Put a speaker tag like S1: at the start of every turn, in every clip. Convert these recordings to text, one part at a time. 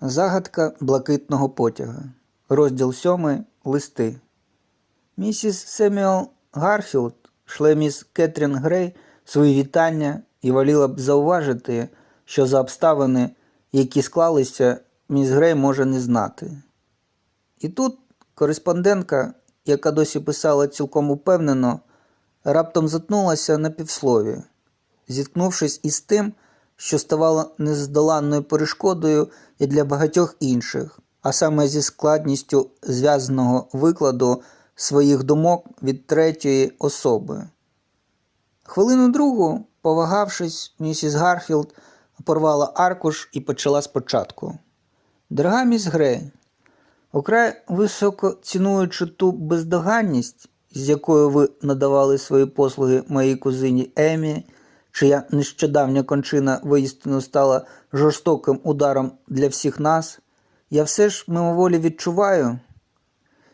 S1: Загадка блакитного потяга. Розділ 7. Листи. Місіс Семюел Гарфілд шле міс Кетрін Грей свої вітання і воліла б зауважити, що за обставини, які склалися, міс Грей може не знати. І тут кореспондентка, яка досі писала цілком упевнено, раптом затнулася на півслові, зіткнувшись із тим, що ставало нездоланною перешкодою і для багатьох інших, а саме зі складністю зв'язаного викладу своїх думок від третьої особи. Хвилину другу, повагавшись, місіс Гарфілд порвала аркуш і почала спочатку. Дорога міс Грей, украй високо цінуючи ту бездоганність, з якою ви надавали свої послуги моїй кузині Емі, чия нещодавня кончина воістину стала жорстоким ударом для всіх нас, я все ж мимоволі відчуваю.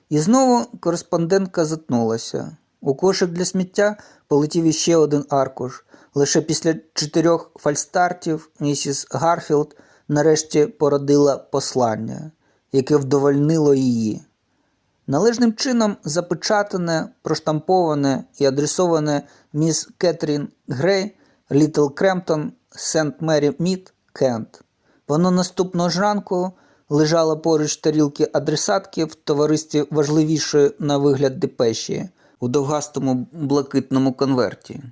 S1: І знову кореспондентка затнулася. У кошик для сміття полетів іще один аркуш. Лише після чотирьох фальстартів місіс Гарфілд нарешті породила послання, яке вдовольнило її. Належним чином запечатане, проштамповане і адресоване міс Кетрін Грей, Літл Кремптон, Сент Мері Мід, Кент. Воно наступного ж ранку лежало поруч тарілки адресатки в товаристві важливішої на вигляд депеші у довгастому блакитному конверті.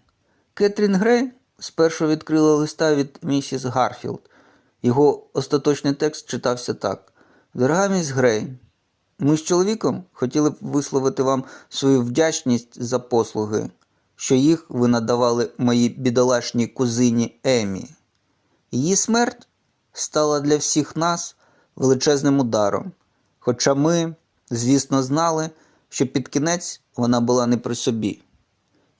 S1: Кетрін Грей спершу відкрила листа від місіс Гарфілд. Його остаточний текст читався так: Дорога міс Грей, ми з чоловіком хотіли б висловити вам свою вдячність за послуги, що їх ви надавали моїй бідолашній кузині Емі. Її смерть стала для всіх нас величезним ударом, хоча ми, звісно, знали, що під кінець вона була не при собі.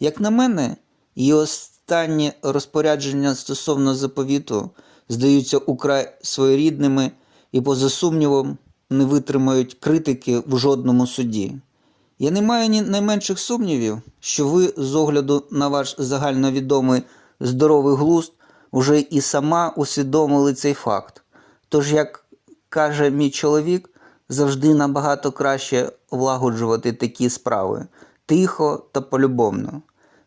S1: Як на мене, її останні розпорядження стосовно заповіту здаються украй своєрідними і, поза сумнівом, не витримають критики в жодному суді. Я не маю ні найменших сумнівів, що ви, з огляду на ваш загальновідомий здоровий глузд, уже і сама усвідомили цей факт. Тож, як каже мій чоловік, завжди набагато краще влагоджувати такі справи тихо та полюбовно.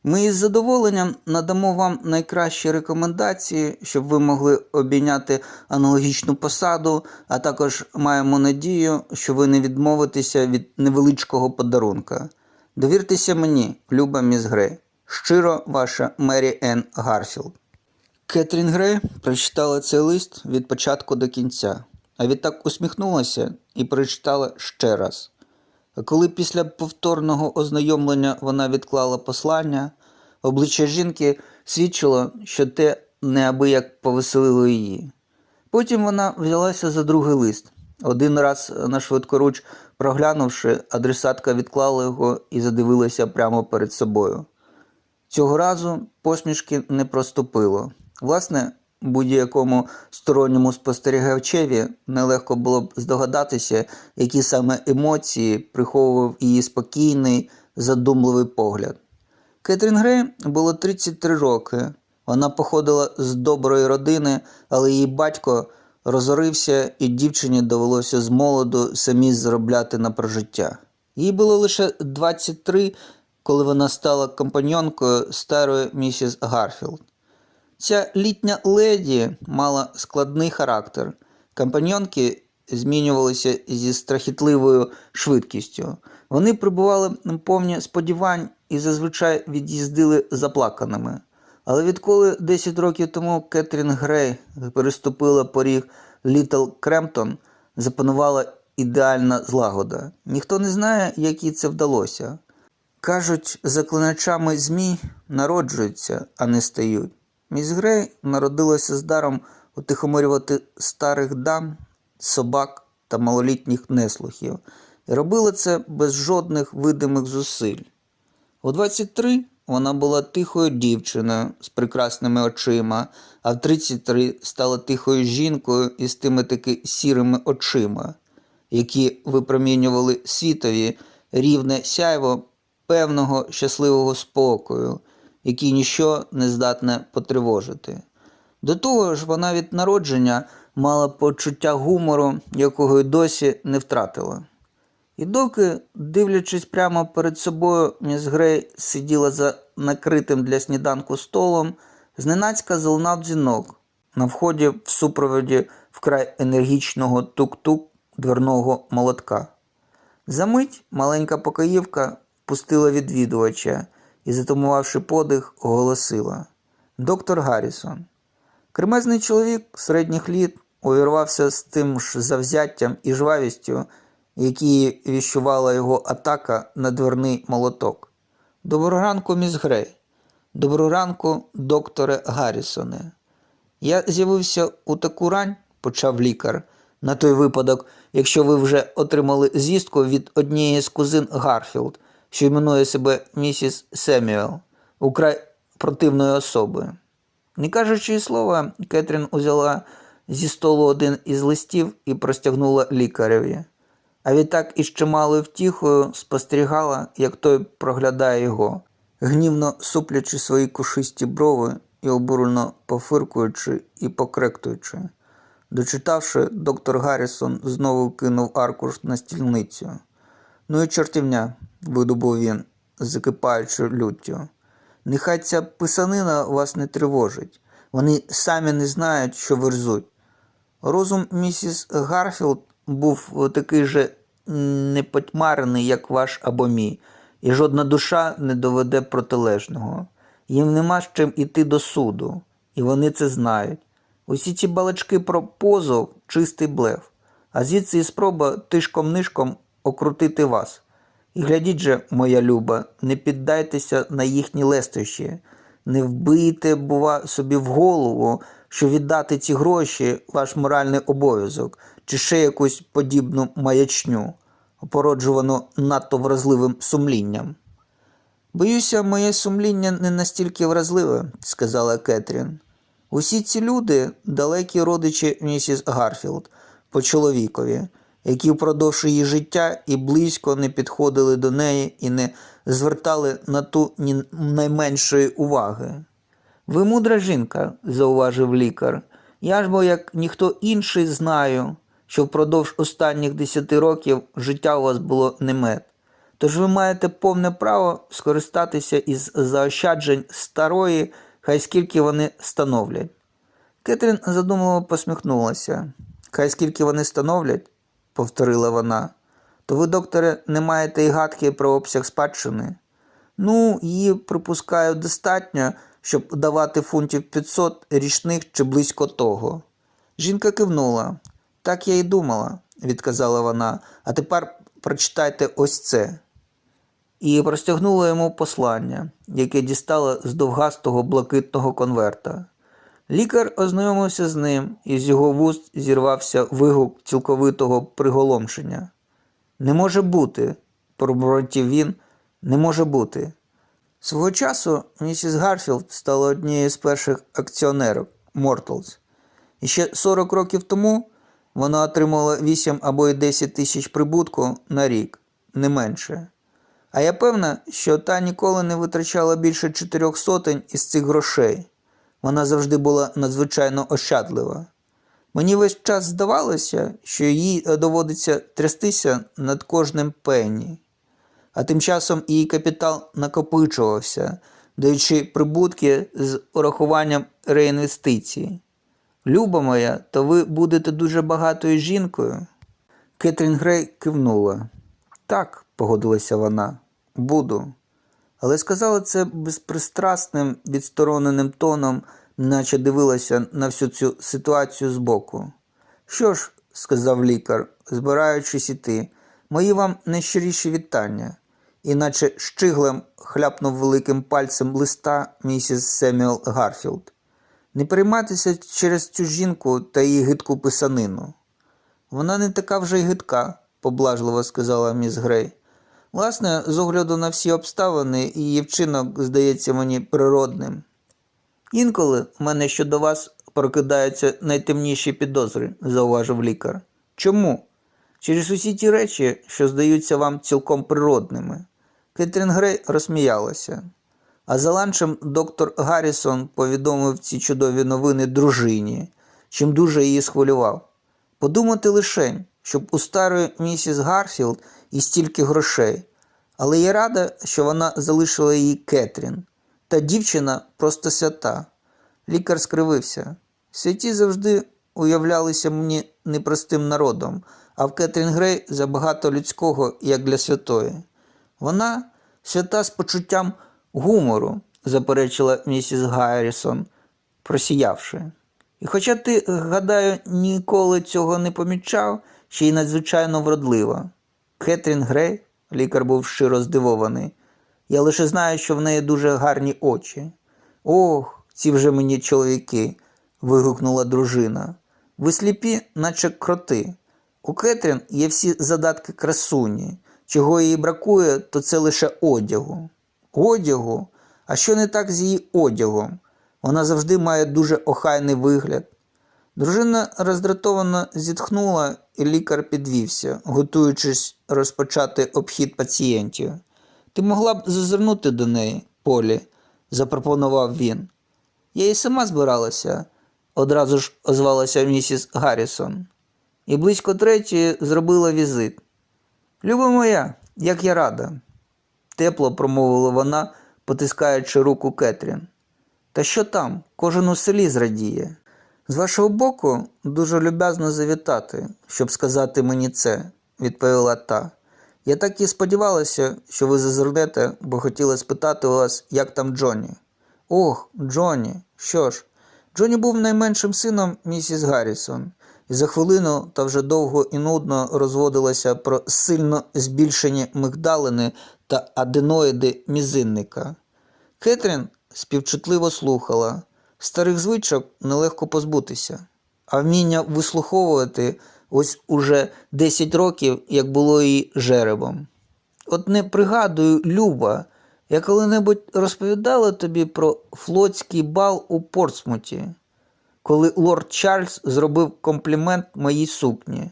S1: Ми із задоволенням надамо вам найкращі рекомендації, щоб ви могли обійняти аналогічну посаду, а також маємо надію, що ви не відмовитеся від невеличкого подарунка. Довіртеся мені, люба міс Грей. Щиро ваша Мері Енн Гарфілд. Кетрін Грей прочитала цей лист від початку до кінця, а відтак усміхнулася і прочитала ще раз. Коли після повторного ознайомлення вона відклала послання, обличчя жінки свідчило, що те неабияк повеселило її. Потім вона взялася за другий лист. Один раз на швидкоруч проглянувши, адресатка відклала його і задивилася прямо перед собою. Цього разу посмішки не проступило. Власне, будь-якому сторонньому спостерігачеві нелегко було б здогадатися, які саме емоції приховував її спокійний, задумливий погляд. Кетрін Грей було 33 роки. Вона походила з доброї родини, але її батько розорився, і дівчині довелося з молоду самі заробляти на прожиття. Їй було лише 23, коли вона стала компаньонкою старої місіс Гарфілд. Ця літня леді мала складний характер. Компаньонки змінювалися зі страхітливою швидкістю. Вони прибували повні сподівань і зазвичай від'їздили заплаканими. Але відколи 10 років тому Кетрін Грей переступила поріг Літл Кремптон, запанувала ідеальна злагода. Ніхто не знає, як їй це вдалося. Кажуть, заклиначами змій народжуються, а не стають. Міс Грей народилася з даром утихомирювати старих дам, собак та малолітніх неслухів, і робила це без жодних видимих зусиль. У 23 вона була тихою дівчиною з прекрасними очима, а в 33 стала тихою жінкою із тими таки сірими очима, які випромінювали світові рівне сяйво певного щасливого спокою, який ніщо не здатне потривожити. До того ж, вона від народження мала почуття гумору, якого й досі не втратила. І доки, дивлячись прямо перед собою, міс Грей сиділа за накритим для сніданку столом, зненацька залунав дзвінок на вході в супроводі вкрай енергічного тук-тук дверного молотка. Замить маленька покоївка пустила відвідувача і, затумувавши подих, оголосила Доктор Гаррісон. Кремезний чоловік середніх літ увірвався з тим ж завзяттям і жвавістю, які віщувала його атака на дверний молоток. Доброго ранку, міс Грей. Доброго ранку, докторе Гаррісоне. Я з'явився у таку рань, почав лікар, на той випадок, якщо ви вже отримали звістку від однієї з кузин Гарфілд, що іменує себе місіс Семюел, украй противної особи. Не кажучи слова, Кетрін узяла зі столу один із листів і простягнула лікареві. А відтак із чималою втіхою спостерігала, як той проглядає його, гнівно суплячи свої кушисті брови і обурено пофиркуючи і покректуючи. Дочитавши, доктор Гаррісон знову кинув аркуш на стільницю. Ну і чортівня, видобув він, закипаючи люттю. Нехай ця писанина вас не тривожить. Вони самі не знають, що верзуть. Розум місіс Гарфілд був такий же непотьмарений, як ваш або мій, і жодна душа не доведе протилежного. Їм нема з чим іти до суду, і вони це знають. Усі ці балачки про позов чистий блеф, а звідси і спроба тишком-нишком окрутити вас. І глядіть же, моя люба, не піддайтеся на їхні лестощі, не вбийте, бува, собі в голову, що віддати ці гроші ваш моральний обов'язок, чи ще якусь подібну маячню, породжувану надто вразливим сумлінням. Боюся, моє сумління не настільки вразливе, сказала Кетрін. Усі ці люди далекі родичі місіс Гарфілд по чоловікові, які впродовж її життя і близько не підходили до неї і не звертали на ту ні найменшої уваги. Ви мудра жінка, зауважив лікар. Я ж бо як ніхто інший знаю, що впродовж останніх десяти років життя у вас було не мед. Тож ви маєте повне право скористатися із заощаджень старої, хай скільки вони становлять. Кетрін задумливо посміхнулася. Хай скільки вони становлять, повторила вона, то ви, докторе, не маєте й гадки про обсяг спадщини. Ну, її, припускаю, достатньо, щоб давати фунтів 500 річних чи близько того. Жінка кивнула. Так я й думала, відказала вона, а тепер прочитайте ось це. І простягнула йому послання, яке дістала з довгастого блакитного конверта. Лікар ознайомився з ним, і з його вуст зірвався вигук цілковитого приголомшення. Не може бути, пробурмотів він, не може бути. Свого часу місіс Гарфілд стала однією з перших акціонерок Мортлз. І ще 40 років тому вона отримала 8 або й 10 тисяч прибутку на рік, не менше. А я певна, що та ніколи не витрачала більше чотирьох сотень із цих грошей. Вона завжди була надзвичайно ощадлива. Мені весь час здавалося, що їй доводиться трястися над кожним пенні. А тим часом її капітал накопичувався, даючи прибутки з урахуванням реінвестицій. Люба моя, то ви будете дуже багатою жінкою. Кетрін Грей кивнула. Так, погодилася вона, буду. Але сказала це безпристрасним, відстороненим тоном, наче дивилася на всю цю ситуацію збоку. Що ж, сказав лікар, збираючись іти, мої вам найщиріші вітання, іначе щиглем хляпнув великим пальцем листа місіс Семюел Гарфілд. Не переймайтеся через цю жінку та її гидку писанину. Вона не така вже й гидка, поблажливо сказала міс Грей. Власне, з огляду на всі обставини, її вчинок здається мені природним. Інколи в мене щодо вас прокидаються найтемніші підозри, зауважив лікар. Чому? Через усі ті речі, що здаються вам цілком природними. Кетрін Грей розсміялася. А за ланчем доктор Гаррісон повідомив ці чудові новини дружині, чим дуже її схвилював. Подумати лише, щоб у старої місіс Гарфілд і стільки грошей. Але я рада, що вона залишила її Кетрін. Та дівчина просто свята. Лікар скривився. Святі завжди уявлялися мені непростим народом, а в Кетрін Грей забагато людського, як для святої. Вона свята з почуттям гумору, заперечила місіс Гаррісон, просіявши. І хоча ти, гадаю, ніколи цього не помічав, ще й надзвичайно вродлива. Кетрін Грей, лікар був щиро здивований. Я лише знаю, що в неї дуже гарні очі. Ох, ці вже мені чоловіки, вигукнула дружина. Ви сліпі, наче кроти. У Кетрін є всі задатки красуні. Чого їй бракує, то це лише одягу. Одягу? А що не так з її одягом? Вона завжди має дуже охайний вигляд. Дружина роздратовано зітхнула, і лікар підвівся, готуючись розпочати обхід пацієнтів. Ти могла б зазирнути до неї, Полі, запропонував він. Я і сама збиралася, одразу ж озвалася місіс Гаррісон. І близько третьої зробила візит. Люба моя, як я рада, тепло промовила вона, потискаючи руку Кетрін. Та що там, кожен у селі зрадіє. З вашого боку, дуже люб'язно завітати, щоб сказати мені це, відповіла та. Я так і сподівалася, що ви зазирнете, бо хотіла спитати вас, як там Джонні. Ох, Джонні, що ж? Джонні був найменшим сином місіс Гаррісон, і за хвилину та вже довго і нудно розводилася про сильно збільшені мигдалини та аденоїди мізинника. Кетрін співчутливо слухала. Старих звичок нелегко позбутися, а вміння вислуховувати ось уже 10 років, як було її жеребом. От не пригадую, Люба, я коли-небудь розповідала тобі про флотський бал у Портсмуті, коли лорд Чарльз зробив комплімент моїй сукні.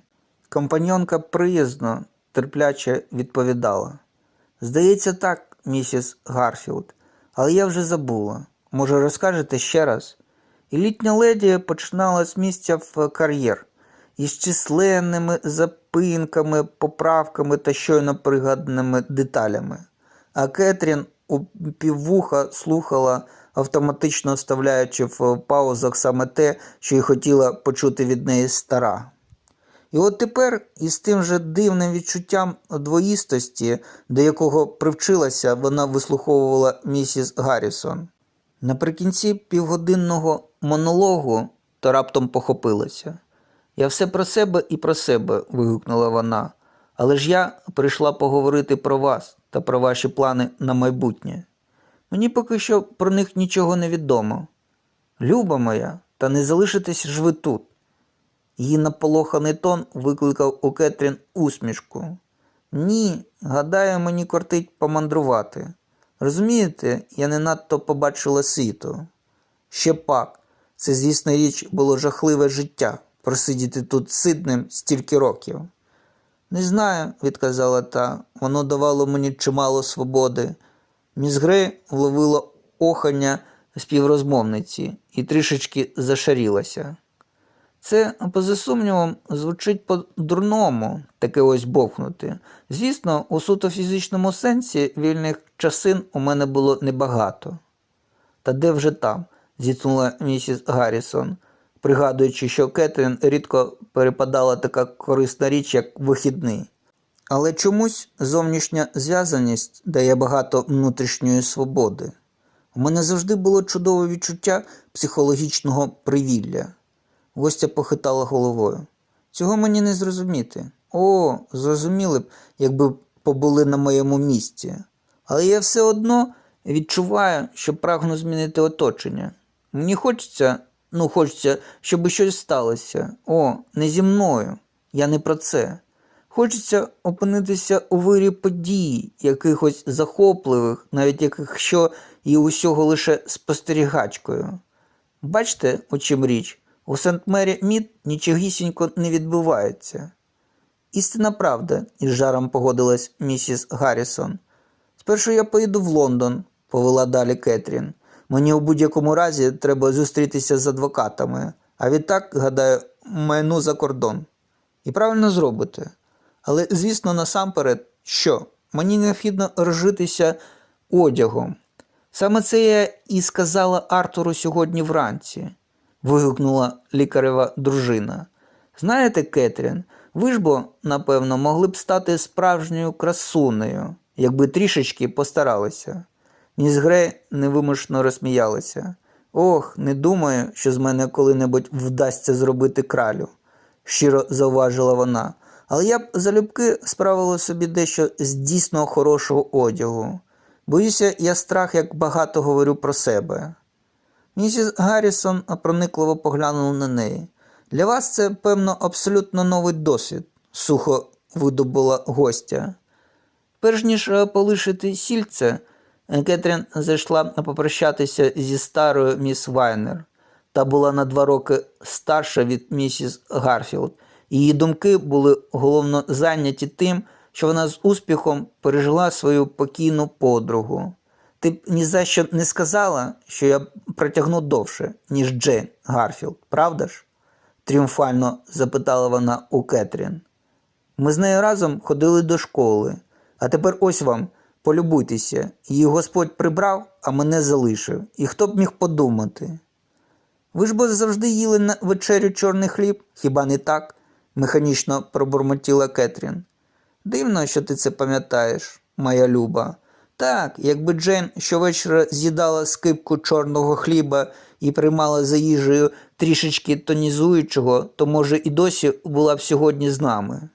S1: Компаньонка приязно, терпляче відповідала. Здається, так, місіс Гарфілд, але я вже забула. Може, розкажете ще раз? І літня леді починала з місця в кар'єр із численними запинками, поправками та щойно пригаданими деталями. А Кетрін у піввуха слухала, автоматично вставляючи в паузах саме те, що й хотіла почути від неї стара. І от тепер із тим же дивним відчуттям двоїстості, до якого привчилася, вона вислуховувала місіс Гаррісон. Наприкінці півгодинного монологу то раптом похопилася. Я все про себе і про себе, вигукнула вона. Але ж я прийшла поговорити про вас та про ваші плани на майбутнє. Мені поки що про них нічого не відомо. Люба моя, та не залишитесь ж ви тут. Її наполоханий тон викликав у Кетрін усмішку. Ні, гадаю, мені кортить помандрувати. Розумієте, я не надто побачила світу. Ще пак, це, звісна річ, було жахливе життя просидіти тут сидним стільки років. Не знаю, відказала та, воно давало мені чимало свободи. Міс Грей вловила охання співрозмовниці і трішечки зашарілася. Це, поза сумнівом, звучить по-дурному таке ось бовкнути. Звісно, у суто фізичному сенсі вільних часин у мене було небагато. Та де вже там? зітхнула місіс Гаррісон, пригадуючи, що Кетрін рідко перепадала така корисна річ, як вихідний. Але чомусь зовнішня зв'язаність дає багато внутрішньої свободи. У мене завжди було чудове відчуття психологічного привілля. Гостя похитала головою. Цього мені не зрозуміти. О, зрозуміли б, якби побули на моєму місці. Але я все одно відчуваю, що прагну змінити оточення. Мені хочеться, ну, хочеться, щоб щось сталося. О, не зі мною. Я не про це. Хочеться опинитися у вирі подій, якихось захопливих, навіть якщо і усього лише спостерігачкою. Бачите, у чим річ? У Сент-Мері Мід нічогісінько не відбувається. Істина правда, із жаром погодилась місіс Гаррісон. Спершу я поїду в Лондон, повела далі Кетрін. Мені у будь-якому разі треба зустрітися з адвокатами, А відтак, гадаю, майну за кордон. І правильно зробите. Але, звісно, насамперед, що? Мені необхідно розжитися одягом. Саме це я і сказала Артуру сьогодні вранці, вигукнула лікарева дружина. Знаєте, Кетрін, ви ж бо, напевно, могли б стати справжньою красунею, якби трішечки постаралися. Міс Грей невимушено розсміялася. Ох, не думаю, що з мене коли-небудь вдасться зробити кралю, щиро зауважила вона. Але я б залюбки справила собі дещо з дійсно хорошого одягу. Боюся, я страх, як багато говорю про себе. Місіс Гаррісон проникливо поглянула на неї. Для вас це, певно, абсолютно новий досвід, сухо видобула гостя. Перш ніж е, полишити сільце, Кетрін зайшла попрощатися зі старою міс Вайнер. Та була на два роки старша від місіс Гарфілд. Її думки були головно зайняті тим, що вона з успіхом пережила свою покійну подругу. Ти б ні за що не сказала, що я протягну довше, ніж Джейн Гарфілд, правда ж? тріумфально запитала вона у Кетрін. Ми з нею разом ходили до школи, а тепер ось вам, полюбуйтеся, її Господь прибрав, а мене залишив. І хто б міг подумати? Ви ж бо завжди їли на вечерю чорний хліб, хіба не так? механічно пробурмотіла Кетрін. Дивно, що ти це пам'ятаєш, моя люба. Так, якби Джейн щовечора з'їдала скипку чорного хліба і приймала за їжею трішечки тонізуючого, то, може, і досі була б сьогодні з нами.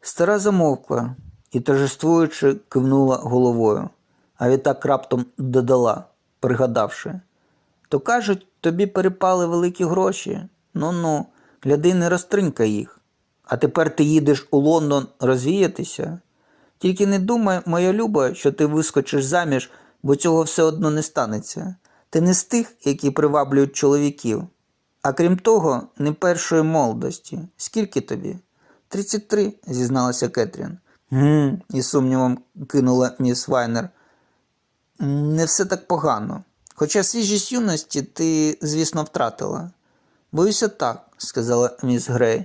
S1: Стара замовкла і торжествуючи кивнула головою, а відтак раптом додала, пригадавши. То кажуть, тобі перепали великі гроші. Ну ну, гляди, не розтринькай їх. А тепер ти їдеш у Лондон розвіятися. Тільки не думай, моя люба, що ти вискочиш заміж, бо цього все одно не станеться. Ти не з тих, які приваблюють чоловіків. А крім того, не першої молодості. Скільки тобі? Тридцять три, зізналася Кетрін. Гм, із сумнівом кинула міс Вайнер. Не все так погано. Хоча свіжість юності ти, звісно, втратила. Боюся так, сказала міс Грей,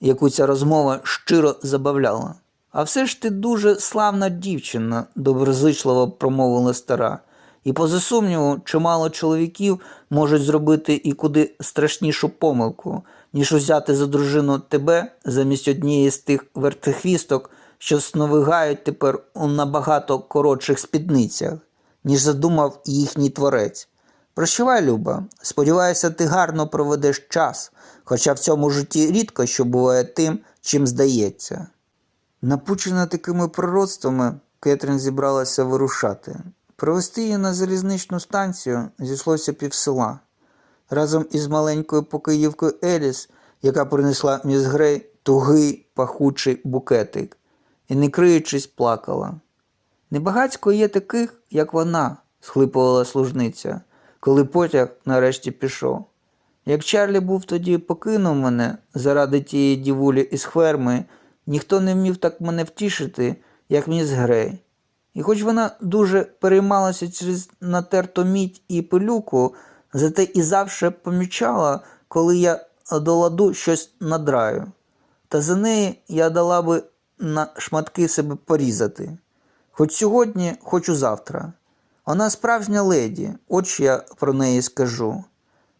S1: яку ця розмова щиро забавляла. А все ж ти дуже славна дівчина, доброзичливо промовила стара. І поза сумніву, чимало чоловіків можуть зробити і куди страшнішу помилку, ніж взяти за дружину тебе замість однієї з тих вертихвісток, що сновигають тепер у набагато коротших спідницях, ніж задумав їхній творець. Прощавай, Люба, сподіваюся, ти гарно проведеш час, хоча в цьому житті рідко що буває тим, чим здається. Напучена такими пророцтвами, Кетрін зібралася вирушати. Провести її на залізничну станцію зійшлося півсела. Разом із маленькою покоївкою Еліс, яка принесла міс Грей тугий пахучий букетик, і, не криючись, плакала. Небагацько є таких, як вона, схлипувала служниця, коли потяг нарешті пішов. Як Чарлі був тоді покинув мене заради тієї дівулі із ферми, ніхто не вмів так мене втішити, як міс Грей. І хоч вона дуже переймалася через натерту мідь і пилюку, зате і завше помічала, коли я до ладу щось надраю. Та за неї я дала би на шматки себе порізати. Хоч сьогодні, хоч завтра. Вона справжня леді, от я про неї скажу.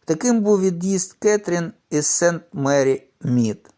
S1: Таким був від'їзд Кетрін із Сент Мері Мід.